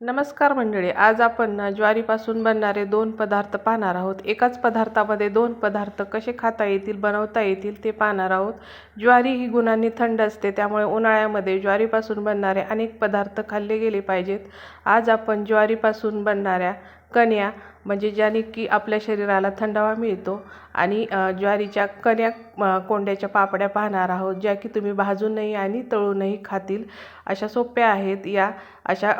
नमस्कार मंडळी आज आपण ना ज्वारीपासून बनणारे दोन पदार्थ पाहणार आहोत. एकाच पदार्थामध्ये दोन पदार्थ कसे खाता येतील बनवता येतील ते पाहणार आहोत. ज्वारी ही गुणांनी थंड असते त्यामुळे उन्हाळ्यामध्ये ज्वारीपासून बनणारे अनेक पदार्थ खाल्ले गेले पाहिजेत. आज आपण ज्वारीपासून बनणाऱ्या कण्या म्हणजे ज्याने की आपल्या शरीराला थंडावा मिळतो आणि ज्वारीच्या कण्या कोंड्याच्या पापड्या पाहणार आहोत ज्या की तुम्ही भाजूनही आणि तळूनही खातील. अशा सोप्या आहेत या. अशा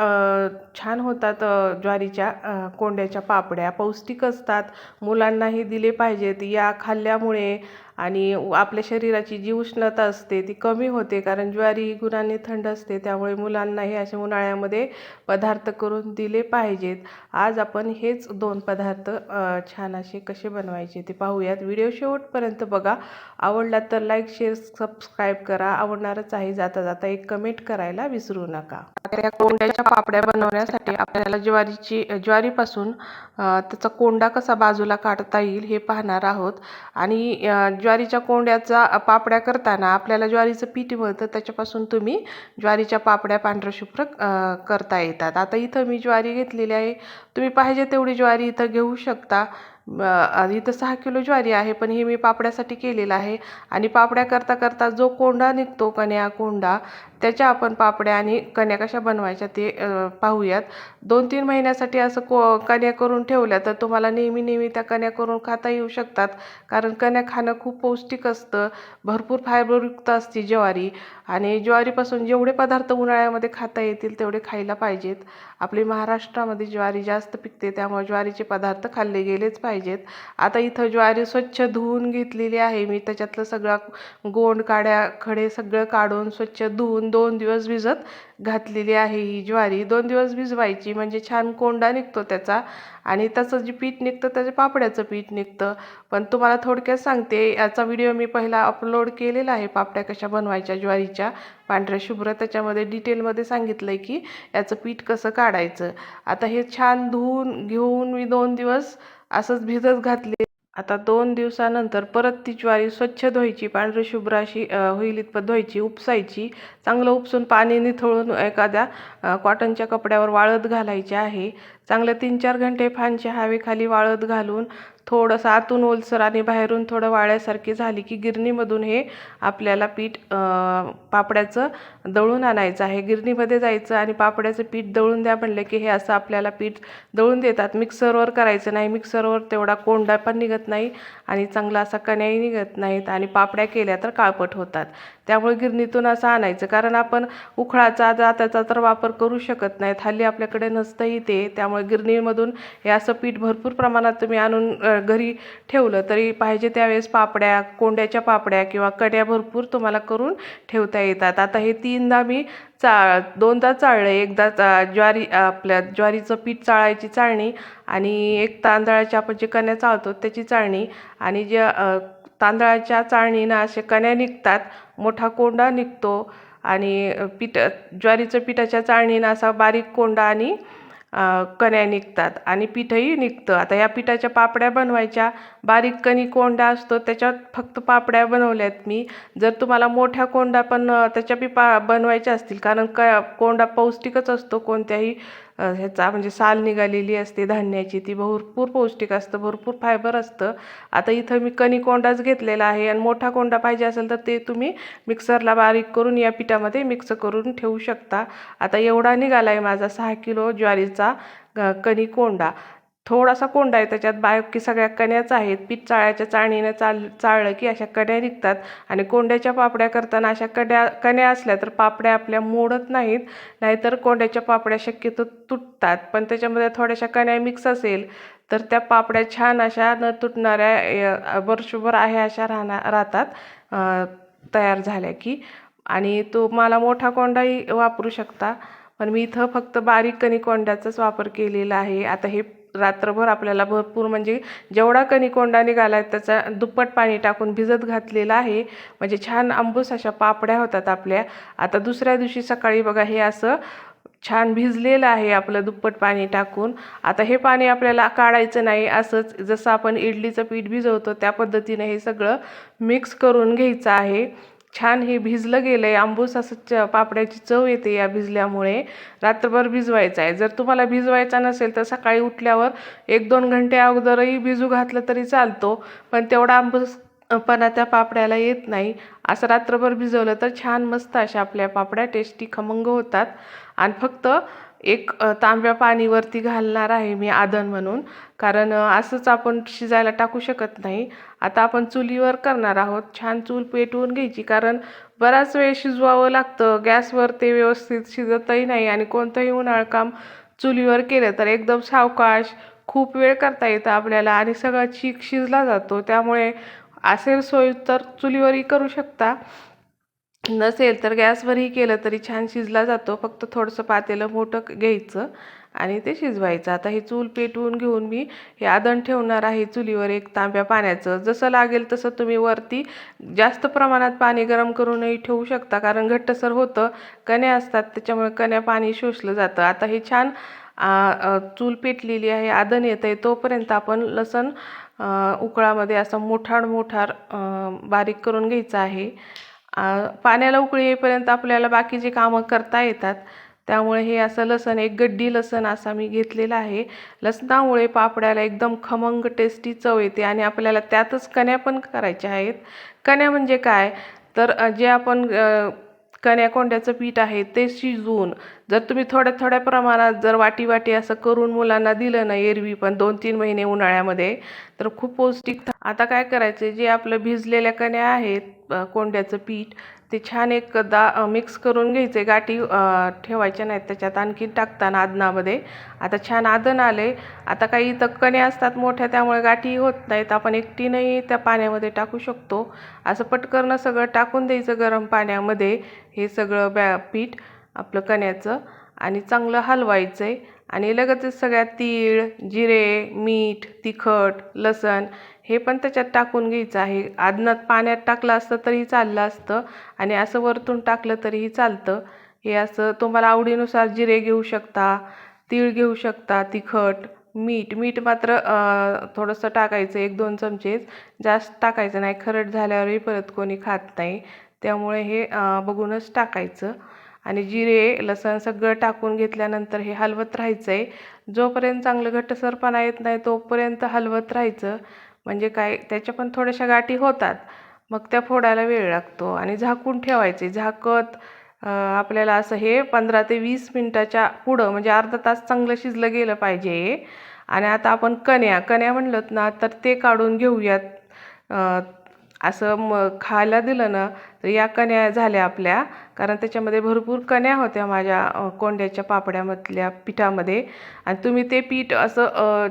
छान होतात ज्वारीच्या कोंड्याच्या पापड्या. पौष्टिक असतात. मुलांनाही दिले पाहिजेत. या खाल्ल्यामुळे आणि आपल्या शरीराची जी उष्णता असते ती कमी होते कारण ज्वारी ही गुणांनी थंड असते त्यामुळे मुलांनाही असे उन्हाळ्यामध्ये पदार्थ करून दिले पाहिजेत. आज आपण हेच दोन पदार्थ छान असे कसे बनवायचे ते पाहूयात. व्हिडिओ शेवटपर्यंत बघा. आवडला तर लाईक शेअर सबस्क्राईब करा. आवडणारच आहे जाता जाता एक कमेंट करायला विसरू नका. त्या कोंड्याच्या पापड्या बनवण्यासाठी आपल्याला ज्वारीची ज्वारीपासून त्याचा कोंडा कसा बाजूला काढता येईल हे पाहणार आहोत. आणि ज्वारीच्या कोंड्याचा पापड्या करताना आपल्याला ज्वारीचं पीठ मिळतं त्याच्यापासून तुम्ही ज्वारीच्या पापड्या पांढऱ्या करता येतात. आता इथं मी ज्वारी घेतलेली आहे. तुम्ही पाहिजे तेवढी ज्वारी इथं घेऊ शकता. अ, इथं सहा किलो ज्वारी आहे पण हे मी पापड्यासाठी केलेलं आहे. आणि पापड्या करता करता जो कोंडा निघतो कण्या कोंडा त्याच्या आपण पापड्या आणि कण्या कशा बनवायच्या ते पाहूयात. दोन तीन महिन्यासाठी असं को कण्या करून ठेवल्या तर तुम्हाला नेहमी नेहमी त्या कण्या करून खाता येऊ शकतात. कारण कण्या खाणं खूप पौष्टिक असतं. भरपूर फायबरयुक्त असते ज्वारी. आणि ज्वारीपासून जेवढे पदार्थ उन्हाळ्यामध्ये खाता येतील तेवढे खायला पाहिजेत. आपली महाराष्ट्रामध्ये ज्वारी जास्त पिकते त्यामुळे ज्वारीचे पदार्थ खाल्ले गेलेच पाहिजे पाहिजेत. आता इथं ज्वारी स्वच्छ धुवून घेतलेली आहे. मी त्याच्यातलं सगळा गोंड काड्या खडे सगळं काढून स्वच्छ धुवून दोन दिवस भिजत घातलेली आहे ही ज्वारी. दोन दिवस भिजवायची म्हणजे छान कोंडा निघतो त्याचा आणि त्याचं जे पीठ निघतं त्याचं पापड्याचं पीठ निघतं. पण तुम्हाला थोडक्यात सांगते याचा व्हिडिओ मी पहिला अपलोड केलेला आहे पापड्या कशा बनवायच्या ज्वारीच्या. पांढऱ्या शुभ्र त्याच्यामध्ये डिटेलमध्ये सांगितलं आहे की याचं पीठ कसं काढायचं. आता हे छान धुवून घेऊन मी दोन दिवस असंच भिजत घातले. आता दोन दिवसानंतर परत ती ज्वारी स्वच्छ धुवायची पांढरी शुभ्र अशी होईल इतपत धुवायची उपसायची. चांगलं उपसून पाणी निथळून एखाद्या कॉटनच्या कपड्यावर वाळत घालायचे आहे. चांगलं तीन चार घंटे फॅनच्या हवेखाली वाळत घालून थोडंसं आतून ओलसर आणि बाहेरून थोडं वाळ्यासारखी झाली की गिरणीमधून हे आपल्याला पीठ पापड्याचं दळून आणायचं आहे. गिरणीमध्ये जायचं आणि पापड्याचं पीठ दळून द्या म्हणलं की हे असं आपल्याला पीठ दळून देतात. मिक्सरवर करायचं नाही. मिक्सरवर तेवढा कोंडा पण निघत नाही आणि चांगला असा कण्याही निघत नाहीत आणि पापड्या केल्या तर काळपट होतात. त्यामुळे गिरणीतून असं आणायचं. कारण आपण उखळाचा जात्याचा तर वापर करू शकत नाहीत. हल्ली आपल्याकडे नसतंही ते. त्यामुळे गिरणीमधून हे असं पीठ भरपूर प्रमाणात तुम्ही आणून घरी ठेवलं तरी पाहिजे त्यावेळेस पापड्या कोंड्याच्या पापड्या किंवा कड्या भरपूर तुम्हाला करून ठेवता येतात. आता हे तीनदा मी चा दोनदा चाळलं. एकदा चा- ज्वारी आपल्या ज्वारीचं पीठ चाळायची चाळणी आणि एक तांदळाच्या आपण जे कण्या चाळतो त्याची चाळणी आणि जे तांदळाच्या चाळणीनं असे कण्या निघतात मोठा कोंडा निघतो आणि पीठ ज्वारीचं पिठाच्या चाळणीनं असा बारीक कोंडा आणि कण्या निघतात आणि पीठही निघतं. आता या पिठाच्या पापड्या बनवायच्या. बारीक कणी कोंडा असतो त्याच्यात फक्त पापड्या बनवल्यात मी. जर तुम्हाला मोठ्या कोंडा पण त्याच्या बी पा बनवायच्या असतील कारण क कोंडा पौष्टिकच असतो कोणत्याही ह्याचा म्हणजे साल निघालेली असते धान्याची ती भरपूर पौष्टिक असतं भरपूर फायबर असतं. आता इथं मी कणी कोंडाच घेतलेला आहे आणि मोठा कोंडा पाहिजे असेल तर ते तुम्ही मिक्सरला बारीक करून या पिठामध्ये मिक्स करून ठेवू शकता. आता एवढा निघाला आहे माझा सहा किलो ज्वारीचा कणी कोंडा. थोडासा कोंडा आहे त्याच्यात बाकी सगळ्या कण्याच आहेत. पीठ चाळ्याच्या चाळणीनं चाल चाळलं की अशा कण्या निघतात. आणि कोंड्याच्या पापड्या करताना अशा कड्या कण्या असल्या तर पापड्या आपल्या मोडत नाहीत. नाहीतर कोंड्याच्या पापड्या शक्यतो तुटतात. पण त्याच्यामध्ये थोड्याशा कण्या मिक्स असेल तर त्या पापड्या छान अशा न तुटणाऱ्या अ, वर्षभर आहे अशा राहणार राहतात तयार झाल्या की. आणि तो मला मोठा कोंडाही वापरू शकता. पण मी इथं फक्त बारीक कणी कोंड्याचाच वापर केलेला आहे. आता हे रात्रभर आपल्याला भरपूर म्हणजे जेवढा कणिकोंडा निघाला आहे त्याचा दुप्पट पाणी टाकून भिजत घातलेला आहे. म्हणजे छान आंबूस अशा पापड्या होतात आपल्या. आता दुसऱ्या दिवशी सकाळी बघा हे असं छान भिजलेलं आहे आपलं दुप्पट पाणी टाकून. आता हे पाणी आपल्याला काढायचं नाही असंच जसं आपण इडलीचं पीठ भिजवतो त्या पद्धतीने हे सगळं मिक्स करून घ्यायचं आहे. छान हे भिजलं गेलं आहे आंबूस असं च पापड्याची चव येते या भिजल्यामुळे. रात्रभर भिजवायचं आहे. जर तुम्हाला भिजवायचा नसेल तर सकाळी उठल्यावर एक दोन घंटे अगोदरही भिजू घातलं तरी चालतो. पण तेवढा आंबूस पणा त्या पापड्याला येत नाही. असं रात्रभर भिजवलं तर छान मस्त अशा आपल्या पापड्या टेस्टी खमंग होतात. आणि फक्त एक तांब्या पाणीवरती घालणार आहे मी आदन म्हणून. कारण असंच आपण शिजायला टाकू शकत नाही. आता आपण चुलीवर करणार आहोत. छान चूल पेटवून घ्यायची कारण बराच वेळ शिजवावं लागतं. गॅसवर ते व्यवस्थित शिजतही नाही आणि कोणतंही उन्हाळ काम चुलीवर केलं तर एकदम सावकाश खूप वेळ करता येतं आपल्याला आणि सगळा चीक शिजला जातो. त्यामुळे असेल सोय तर चुलीवरही करू शकता. नसेल तर गॅसवरही केलं तरी छान शिजला जातो. फक्त थोडंसं पातेलं मोठं घ्यायचं. आणि ते शिजवायचं. आता हे चूल पेटवून घेऊन मी हे आदण ठेवणार आहे. चुलीवर एक तांब्या पाण्याचं. जसं लागेल तसं तुम्ही वरती जास्त प्रमाणात पाणी गरम करूनही ठेवू शकता. कारण घट्टसर होतं. कण्या असतात. त्याच्यामुळे कण्या पाणी शोषलं जातं. आता हे छान चूल पेटलेली आहे. आदण येतं आहे तोपर्यंत आपण लसण उकळामध्ये असं मोठाड मोठार बारीक करून घ्यायचं आहे. पाण्याला उकळी येईपर्यंत आपल्याला बाकीची कामं करता येतात त्यामुळे हे असं लसण एक गड्डी लसण असा मी घेतलेला आहे. लसणामुळे पापड्याला एकदम खमंग टेस्टी चव येते आणि आपल्याला त्यातच कण्या पण करायच्या आहेत. कण्या म्हणजे काय? तर जे आपण कण्याकोंड्याचं कण्या कोंड्याचं पीठ आहे ते शिजवून जर तुम्ही थोड्या थोड्या प्रमाणात जर वाटी वाटी असं करून मुलांना दिलं ना एरवी पण दोन तीन महिने उन्हाळ्यामध्ये तर खूप पौष्टिक आता काय करायचं जे आपलं भिजलेल्या कण्या आहेत कोंड्याचं पीठ ते छान एक दा मिक्स करून घ्यायचे. गाठी ठेवायच्या नाहीत. त्याच्यात आणखीन टाकताना आदनामध्ये. आता छान आदन आले. आता काही इथं कण्या असतात मोठ्या त्यामुळे गाठी होत नाहीत. आपण एकटीनंही त्या पाण्यामध्ये टाकू शकतो. असं पटकरणं सगळं टाकून द्यायचं गरम पाण्यामध्ये. हे सगळं बॅ पीठ आपलं कण्याचं. आणि चांगलं हलवायचं आहे आणि लगेचच सगळ्यात तीळ जिरे मीठ तिखट लसण हे पण त्याच्यात टाकून घ्यायचं आहे. आदनात पाण्यात टाकलं असतं तरीही चाललं असतं आणि असं वरतून टाकलं तरीही चालतं. हे असं तुम्हाला आवडीनुसार जिरे घेऊ शकता तीळ घेऊ शकता तिखट मीठ मीठ मात्र थोडंसं टाकायचं एक दोन चमचेच. जास्त टाकायचं नाही खरड झाल्यावरही परत कोणी खात नाही. त्यामुळे हे बघूनच टाकायचं. आणि जिरे लसण सगळं टाकून घेतल्यानंतर हे हलवत राहायचं आहे जोपर्यंत चांगलं घट्टसरपणा येत नाही तोपर्यंत हलवत राहायचं. म्हणजे काय त्याच्या पण थोड्याशा गाठी होतात. मग त्या फोडायला वेळ लागतो आणि झाकून ठेवायचे. झाकत आपल्याला असं हे पंधरा ते वीस मिनटाच्या पुढं म्हणजे अर्धा तास चांगलं शिजलं गेलं पाहिजे. हे. आणि आता आपण कण्या कण्या म्हणलं ना तर ते काढून घेऊयात. असं मग खायला दिलं ना तर या कण्या झाल्या आपल्या. कारण त्याच्यामध्ये भरपूर कण्या होत्या माझ्या कोंड्याच्या पापड्यामधल्या पिठामध्ये. आणि तुम्ही ते पीठ असं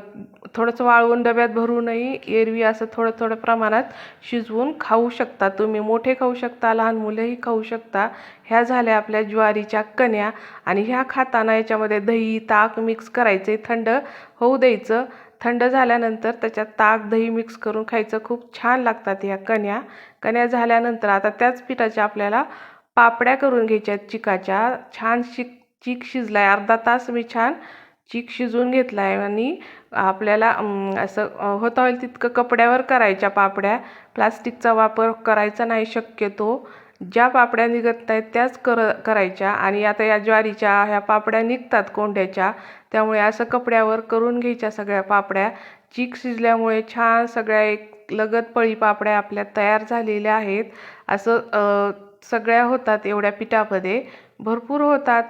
थोडंसं वाळवून डब्यात भरूनही एरवी असं थोडं थोडं प्रमाणात शिजवून खाऊ शकता. तुम्ही मोठे खाऊ शकता लहान मुलंही खाऊ शकता. ह्या झाल्या आपल्या ज्वारीच्या कण्या. आणि ह्या खाताना याच्यामध्ये दही ताक मिक्स करायचे थंड होऊ द्यायचं. थंड झाल्यानंतर त्याच्यात ताक दही मिक्स करून खायचं खूप छान लागतात ह्या कण्या. कण्या झाल्यानंतर आता त्याच पिठाच्या आपल्याला पापड्या करून घ्यायच्या आहेत चिकाच्या. छान शिक चीक शिजलाय. अर्धा तास मी छान चीक शिजवून घेतला आहे आणि आपल्याला असं होता होईल तितकं कपड्यावर करायच्या पापड्या. प्लास्टिकचा वापर करायचा नाही शक्यतो. ज्या पापड्या निघत नाहीत त्याच कर करायच्या आणि आता या ज्वारीच्या ह्या पापड्या निघतात कोंड्याच्या. त्यामुळे असं कपड्यावर करून घ्यायच्या सगळ्या पापड्या. चीक शिजल्यामुळे छान सगळ्या एक लगत पळी पापड्या आपल्या तयार झालेल्या आहेत. असं सगळ्या होतात एवढ्या पिठामध्ये. भरपूर होतात.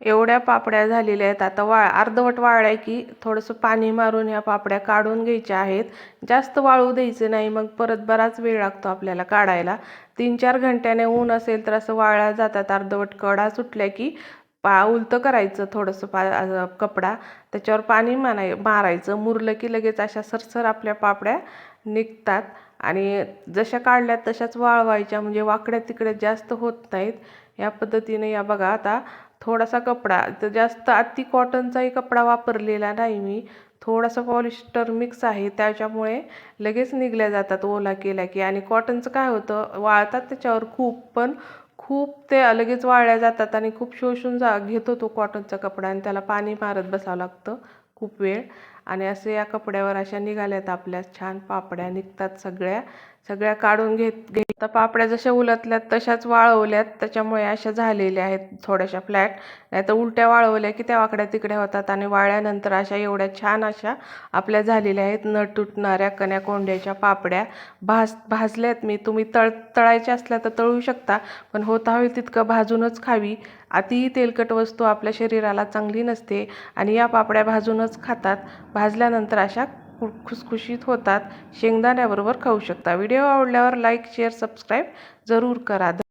एवढ्या पापड्या झालेल्या आहेत. आता वाळ अर्धवट वाळल्या की थोडंसं पाणी मारून ह्या पापड्या काढून घ्यायच्या आहेत. जास्त वाळू द्यायचं नाही मग परत बराच वेळ लागतो आपल्याला काढायला. तीन चार घंट्याने ऊन असेल तर असं वाळल्या जातात अर्धवट कडा सुटल्या की पा उलतं करायचं थोडंसं पा कपडा. त्याच्यावर पाणी मानाय मारायचं. मुरलं की लगेच अशा सरसर आपल्या पापड्या निघतात. आणि जशा काढल्या तशाच वाळवायच्या. म्हणजे वाकड्या तिकड्या जास्त होत नाहीत. या पद्धतीने या बघा आता थोडासा कपडा. तर जास्त अति कॉटनचाही कपडा वापरलेला नाही मी. थोडासा पॉलिस्टर मिक्स आहे. त्याच्यामुळे लगेच निघल्या जातात ओला केला की. आणि कॉटनचं काय होतं? वाळतात त्याच्यावर खूप पण खूप ते लगेच वाळल्या जातात आणि खूप शोषून जा घेतो तो कॉटनचा कपडा आणि त्याला पाणी मारत बसावं लागतं खूप वेळ. आणि असे या कपड्यावर अशा निघाल्यात आपल्या छान पापड्या. निघतात सगळ्या सगळ्या काढून घेत घे तर पापड्या जशा उलटल्यात तशाच वाळवल्यात त्याच्यामुळे अशा झालेल्या आहेत थोड्याशा फ्लॅट. नाही तर उलट्या वाळवल्या की त्या वाकड्या तिकड्या होतात आणि वाळल्यानंतर अशा एवढ्या छान अशा आपल्या झालेल्या आहेत न तुटणाऱ्या कण्या कोंड्याच्या पापड्या. भाज भाजल्यात मी. तुम्ही तळ तळायच्या असल्या तर तळू शकता पण होता हवी तितकं भाजूनच खावी. अतिही तेलकट वस्तू आपल्या शरीराला चांगली नसते आणि या पापड्या भाजूनच खातात. भाजल्यानंतर अशा खु खुसखुशीत होतात. शेंगदाण्याबरोबर खाऊ शकता. व्हिडिओ आवडल्यावर लाईक शेअर सबस्क्राईब जरूर करा.